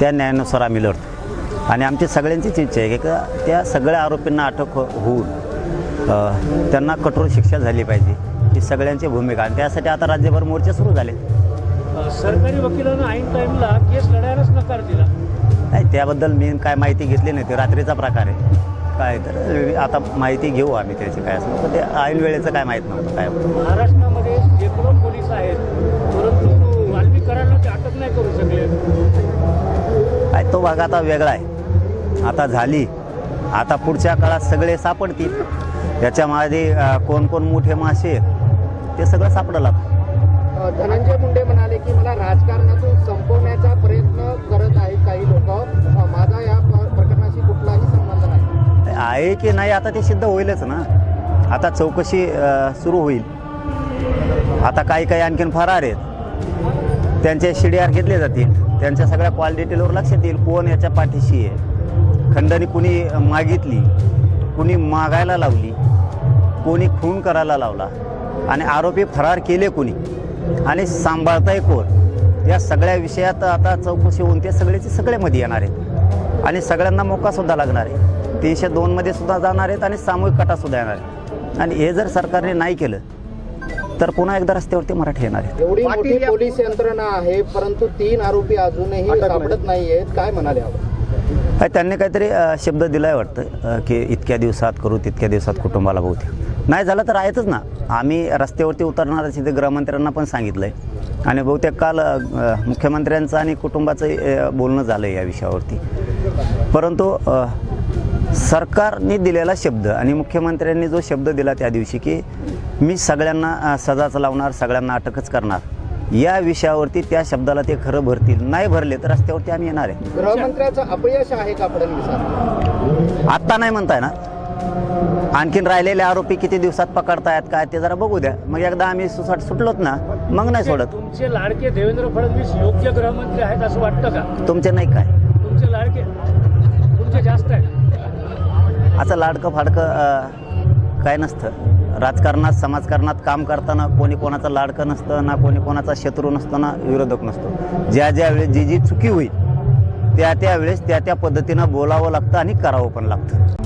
त्या न्यायानुसार आम्ही लढतो. आणि आमची सगळ्यांचीच इच्छा आहे की का त्या सगळ्या आरोपींना अटक हो- होऊन त्यांना कठोर शिक्षा झाली पाहिजे ही सगळ्यांची भूमिका. आणि त्यासाठी आता राज्यभर मोर्चे सुरू झाले सरकारी वकिलानं ऐन टाईमला केस लढायलाच नकार दिला. नाही त्याबद्दल मी काय माहिती घेतली नाही ते रात्रीचा प्रकार आहे. काय तर आता माहिती घेऊ आम्ही त्याची काय असं ते ऐन वेळेचं काय माहीत नव्हतं काय महाराष्ट्रामध्ये भाग आता वेगळा आहे. आता झाली. आता पुढच्या काळात सगळे सापडतील. त्याच्यामध्ये कोण कोण मोठे मासे आहेत ते सगळं सापडलं धनंजय मुंडे म्हणाले की मला राजकारणातून संपवण्याचा प्रयत्न करत आहेत काही लोक. माझा या प्रकरणाशी कुठलाही संबंध नाही. आहे की नाही आता ते सिद्ध होईलच ना. आता चौकशी सुरू होईल. आता काही काही आणखीन फरार आहेत. त्यांचे शिडीआर घेतले जातील. त्यांच्या सगळ्या कॉल डिटेलवर लक्षात येईल कोण याच्या पाठीशी आहे. खंडणी कुणी मागितली कुणी मागायला लावली कोणी खून करायला लावला आणि आरोपी फरार केले कोणी आणि सांभाळताय कोण या सगळ्या विषयात आता चौकशी होऊन ते सगळेचे सगळे मध्ये येणार आहेत. आणि सगळ्यांना मोकासुद्धा लागणार आहे. तीनशे दोनमध्ये सुद्धा जाणार आहेत आणि सामूहिक कटासुद्धा येणार आहे आणि हे जर सरकारने नाही केलं तर पुन्हा एकदा रस्त्यावरती मराठी येणार आहेत. एवढी मोठी पोलीस यंत्रणा आहे परंतु तीन आरोपी अजूनही सापडत नाहीयेत. काय म्हणाले त्यांनी काहीतरी शब्द दिलाय वाटतं की इतक्या दिवसात करू तितक्या दिवसात कुटुंबाला बहुतेक नाही झालं तर आहेतच ना. आम्ही रस्त्यावरती उतरणार तिथे गृहमंत्र्यांना पण सांगितलं आहे आणि बहुतेक काल मुख्यमंत्र्यांचं आणि कुटुंबाचं बोलणं झालं आहे या विषयावरती. परंतु सरकारने दिलेला शब्द आणि मुख्यमंत्र्यांनी जो शब्द दिला त्या दिवशी की मी सगळ्यांना सजाच लावणार सगळ्यांना अटकच करणार. या विषयावरती त्या शब्दाला ते खरं भरतील नाही भरले तर रस्त्यावरती आम्ही येणार आहे. गृहमंत्र्याचं अपयश आहे का फडणवीसात आत्ता नाही म्हणताय ना? आणखीन राहिलेले आरोपी किती दिवसात पकडतायत काय ते जरा बघू द्या. मग एकदा आम्ही सुसाट सुटलोत ना मग नाही सोडत. तुमचे लाडके देवेंद्र फडणवीस योग्य गृहमंत्री आहेत असं वाटतं का? तुमचे नाही काय. तुमचे लाडके? तुमचे जास्त आहेत. असं लाडकं फाडकं काय नसतं. राजकारणात समाजकारणात काम करताना कोणी कोणाचं लाडकं नसतं ना कोणी कोणाचा शत्रू नसतो ना विरोधक नसतो. ज्या ज्या वेळेस जी जी चुकी होईल त्या त्या वेळेस त्या त्या पद्धतीनं बोलावं लागतं आणि करावं पण लागतं.